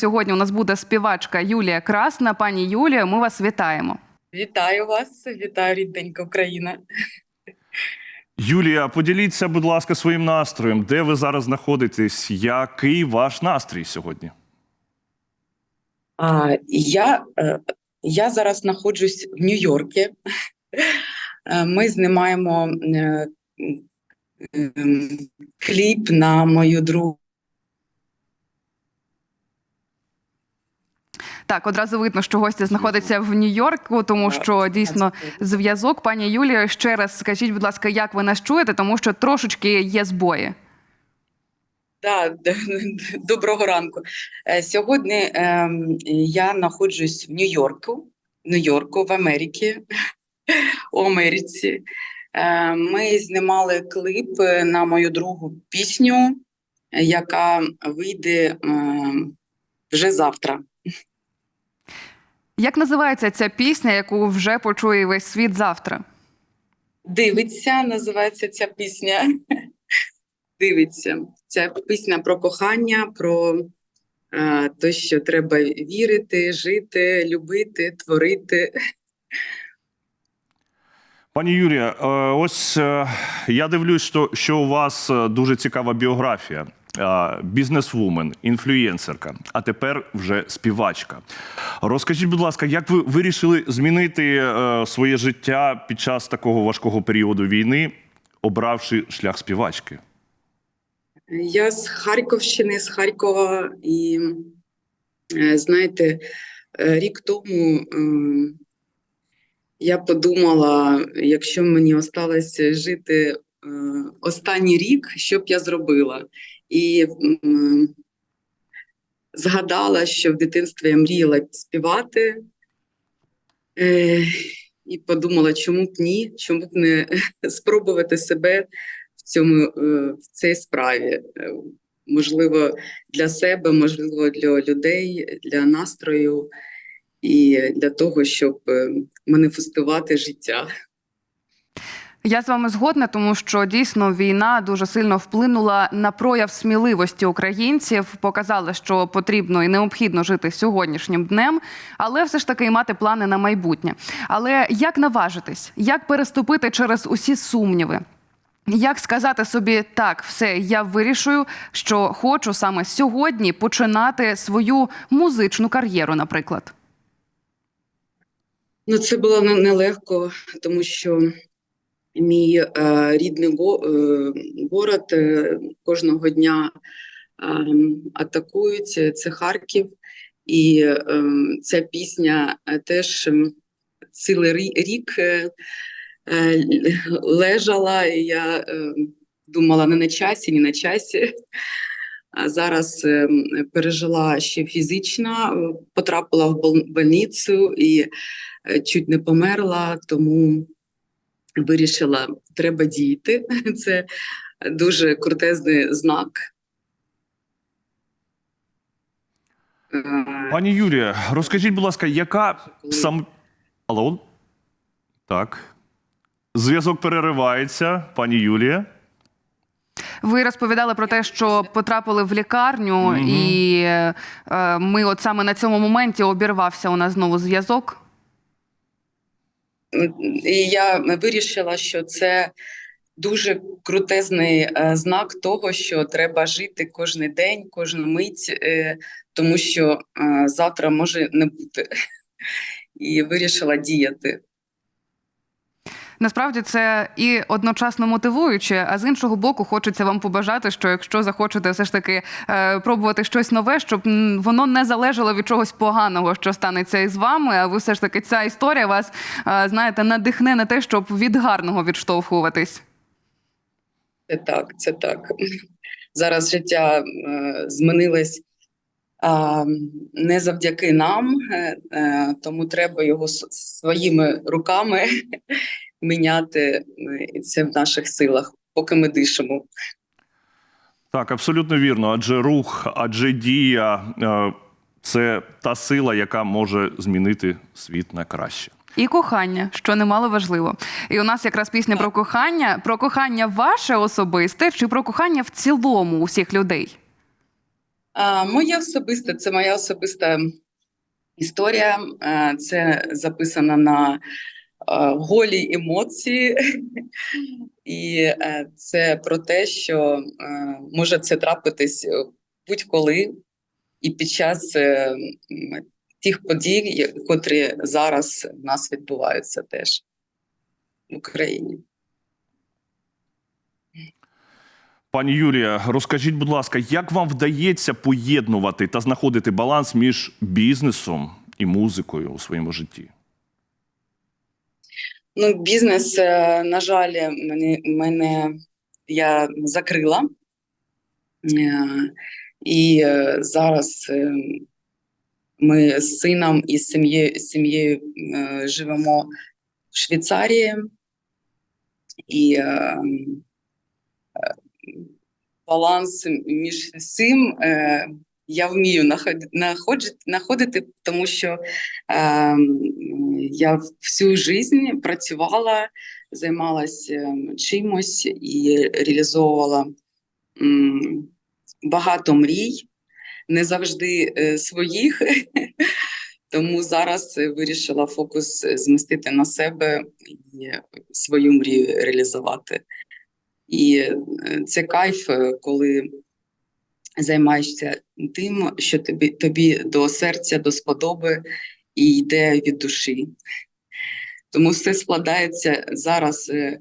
сьогодні у нас буде співачка Юлія Красна. Пані Юлія, ми вас вітаємо. Вітаю вас, вітаю рідненька Україна. Юлія, поділіться, будь ласка, своїм настроєм. Де ви зараз знаходитесь? Який ваш настрій сьогодні? А, я, е, я зараз знаходжусь в Нью-Йорку. Е, Ми знімаємо е, кліп на мою другу. Так, одразу видно, що гостя знаходиться в Нью-Йорку, тому що дійсно зв'язок. Пані Юлія, ще раз скажіть, будь ласка, як ви нас чуєте, тому що трошечки є збої. Да, доброго ранку. Е, Сьогодні ем, я знаходжусь в Нью-Йорку, Нью-Йорку, в Америці, у Америці. Е, Ми знімали клип е, на мою другу пісню, е, яка вийде ем, вже завтра. Як називається ця пісня, яку вже почує весь світ завтра? Дивиться, називається ця пісня. Дивиться. Ця пісня про кохання, про е, те, що треба вірити, жити, любити, творити. Пані Юрія, е, ось е, я дивлюсь, що, у вас дуже цікава біографія. Бізнесвумен, інфлюєнсерка, а тепер вже співачка. Розкажіть, будь ласка, як ви вирішили змінити е, своє життя під час такого важкого періоду війни, обравши шлях співачки? Я з Харківщини, з Харкова, і е, знаєте, е, рік тому я подумала, якщо мені осталося жити останній рік, що б я зробила? І згадала, що в дитинстві я мріяла співати. Е, і подумала, чому б ні, чому б не спробувати себе в цьому е, в цій справі. Е, Можливо, для себе, можливо, для людей, для настрою і для того, щоб маніфестувати життя. Я з вами згодна, тому що дійсно війна дуже сильно вплинула на прояв сміливості українців. Показала, що потрібно і необхідно жити сьогоднішнім днем, але все ж таки і мати плани на майбутнє. Але як наважитись, як переступити через усі сумніви? Як сказати собі так, все, я вирішую, що хочу саме сьогодні починати свою музичну кар'єру, наприклад. Ну, це було нелегко, тому що мій е, рідний е, город е, кожного дня атакують. Це Харків, і ця пісня теж цілий рік лежала, і я думала не на часі, ні на часі. А зараз пережила ще фізично, потрапила в больницю і чуть не померла, тому вирішила, треба діяти. Це дуже крутезний знак. Е, Пані Юрія, розкажіть, будь ласка, яка сам. Алло? Так. Зв'язок переривається, пані Юлія. Ви розповідали про те, що потрапили в лікарню, Мгм. і е, ми, от саме на цьому моменті, обірвався у нас знову зв'язок. І я вирішила, що це дуже крутезний е, знак того, що треба жити кожен день, кожну мить, е, тому що е, завтра може не бути. І вирішила діяти. Насправді це і одночасно мотивуюче, а з іншого боку, хочеться вам побажати, що якщо захочете все ж таки е, пробувати щось нове, щоб воно не залежало від чогось поганого, що станеться із вами. А ви все ж таки ця історія вас е, знаєте надихне на те, щоб від гарного відштовхуватись. Це так, це так. Зараз життя е, змінилось не завдяки нам, е, тому треба його своїми руками міняти. е, І це в наших силах, поки ми дишимо. Так, абсолютно вірно. Адже рух, адже дія е, це та сила, яка може змінити світ на краще. І кохання, що немало важливо. І у нас якраз пісня про кохання. Про кохання ваше особисте чи про кохання в цілому усіх людей? А, моя особиста, це моя особиста історія. Це записано на голі емоції, і е, це про те, що е, може це трапитись е, будь-коли і під час е, тих подій, котрі зараз в нас відбуваються теж в Україні. Пані Юлія, розкажіть, будь ласка, як вам вдається поєднувати та знаходити баланс між бізнесом і музикою у своєму житті? Ну, бізнес, е, на жаль, мене, мене я закрила. Е, І е, зараз ми з сином і сім'єю, сім'єю живемо в Швейцарії. І баланс між цим я вмію находити, находити, знаходити, тому що е, я всю життя працювала, займалася чимось і реалізовувала багато мрій, не завжди е, своїх. Тому зараз е, вирішила фокус е, змістити на себе і свою мрію реалізувати. І е, це кайф, коли займаєшся тим, що тобі, тобі до серця, до сподоби і йде від душі. Тому все складається зараз е,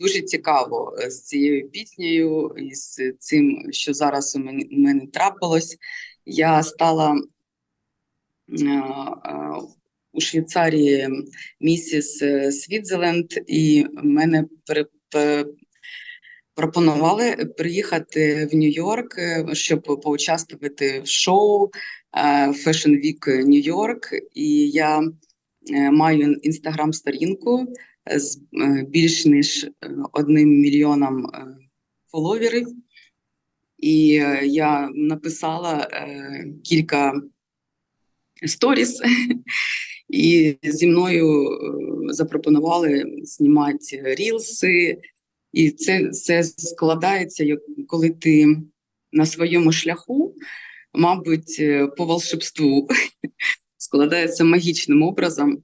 дуже цікаво е, з цією піснею і з цим, що зараз у мене, трапилось. Я стала е, у Швейцарії місіс Світзерленд, і мене пропонували приїхати в Нью-Йорк, щоб поучаствувати в шоу Fashion Week Нью-Йорк. І я е, маю інстаграм-сторінку з е, більш ніж е, одним мільйоном е, фоловерів. І е, я написала е, кілька сторіс, і зі мною е, запропонували знімати рілси. І це все складається, коли ти на своєму шляху, мабуть, е, по волшебству складається магічним образом.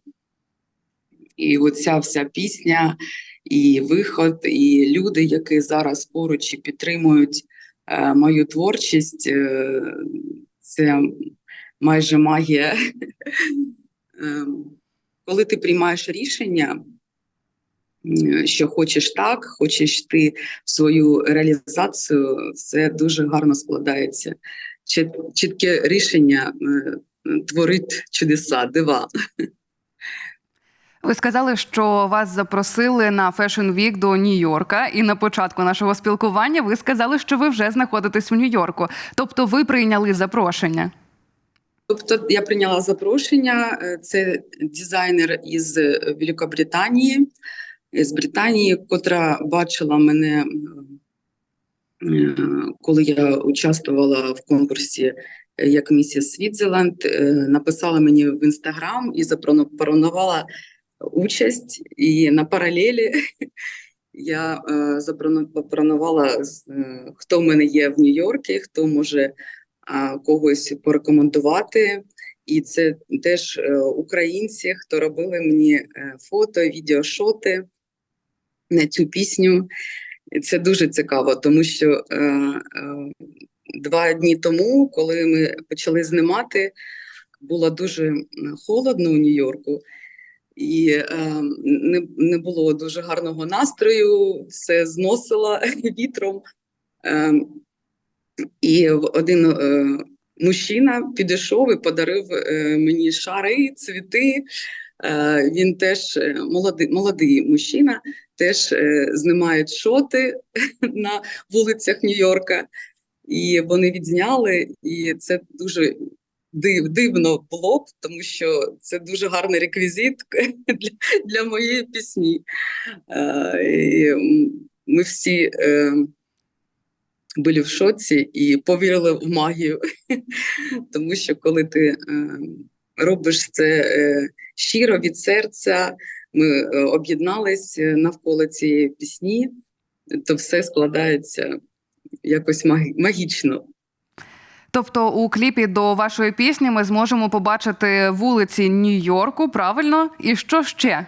І оця вся пісня, і виход, і люди, які зараз поруч і підтримують е, мою творчість, е, це майже магія. Ем, Коли ти приймаєш рішення, що хочеш так, хочеш ти свою реалізацію, все дуже гарно складається. Чіт- Чітке рішення е, творить чудеса, дива. Ви сказали, що вас запросили на Fashion Week до Нью-Йорка, і на початку нашого спілкування ви сказали, що ви вже знаходитесь в Нью-Йорку. Тобто ви прийняли запрошення. Тобто я прийняла запрошення. е, Це дизайнер із Великобританії, з Британії, котра бачила мене, коли я участвувала в конкурсі е, як місіс Світзерленд, е, написала мені в інстаграм і запропонувала участь. І на паралелі я е, запропонувала, е, хто в мене є в Нью-Йорку, хто може когось порекомендувати. І це теж українці, хто робили мені фото, відеошоти на цю пісню. І це дуже цікаво, тому що е, е, два дні тому, коли ми почали знімати, було дуже холодно у Нью-Йорку, і е, не, не було дуже гарного настрою, все зносило вітром. Е, і один е, мужчина підійшов і подарив е, мені шари, цвіти. Е, він теж е, молодий, молодий мужчина, теж е, знімає шоти на вулицях Нью-Йорка. І вони відзняли, і це дуже див, дивно було б, тому що це дуже гарний реквізит для, для моєї пісні. Е, і ми всі е, були в шоці і повірили в магію. Тому що коли ти робиш це щиро від серця, ми е, об'єднались е, навколо цієї пісні, то все складається якось магічно. Тобто у кліпі до вашої пісні ми зможемо побачити вулиці Нью-Йорку, правильно? І що ще?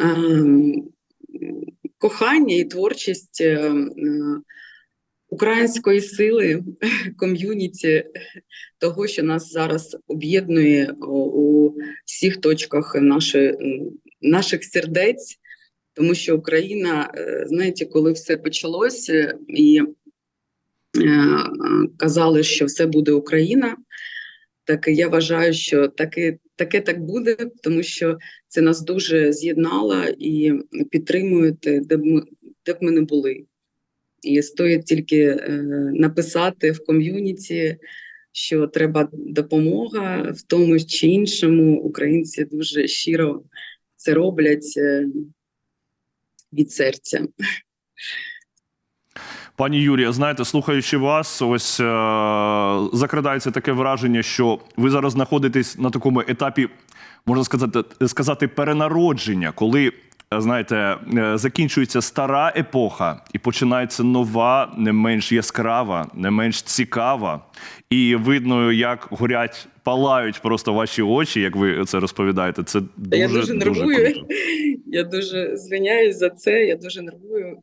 Ем, Кохання і творчість е, української сили, ком'юніті, того, що нас зараз об'єднує у- у всіх точках нашої, наших сердець, тому що Україна, е, знаєте, коли все почалося і е, е, казали, що все буде Україна, так я вважаю, що таке, таке так буде, тому що це нас дуже з'єднало і підтримуєте, де б ми, де б ми не були. І стоїть тільки е, написати в ком'юніті, що треба допомога в тому чи іншому. Українці дуже щиро це роблять е, від серця. Пані Юрія, знаєте, слухаючи вас, ось е- закрадається таке враження, що ви зараз знаходитесь на такому етапі, можна сказати, сказати, перенародження, коли. Знаєте, е, закінчується стара епоха і починається нова, не менш яскрава, не менш цікава. І видно, як горять, палають просто ваші очі, як ви це розповідаєте. Це дуже, я дуже нервую. круто. Я дуже звиняюсь за це. Я дуже нервую.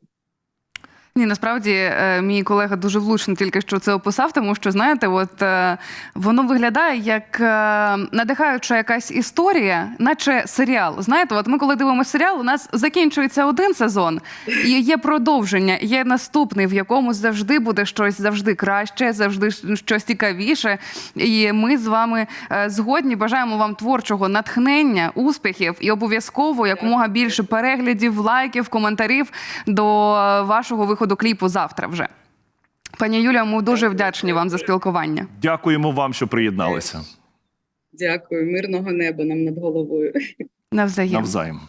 Ні, насправді е, мій колега дуже влучно тільки що це описав, тому що знаєте, от е, воно виглядає як е, надихаюча якась історія, наче серіал. Знаєте, от ми коли дивимося серіал, у нас закінчується один сезон, і є продовження, є наступний, в якому завжди буде щось завжди краще, завжди щось цікавіше. І ми з вами згодні бажаємо вам творчого натхнення, успіхів і обов'язково якомога більше переглядів, лайків, коментарів до вашого виходу кліпу завтра вже. Пані Юлія, ми дуже вдячні вам за спілкування. Дякуємо вам, що приєдналися. Дякую, мирного неба нам над головою. Навзаєм. Навзаєм.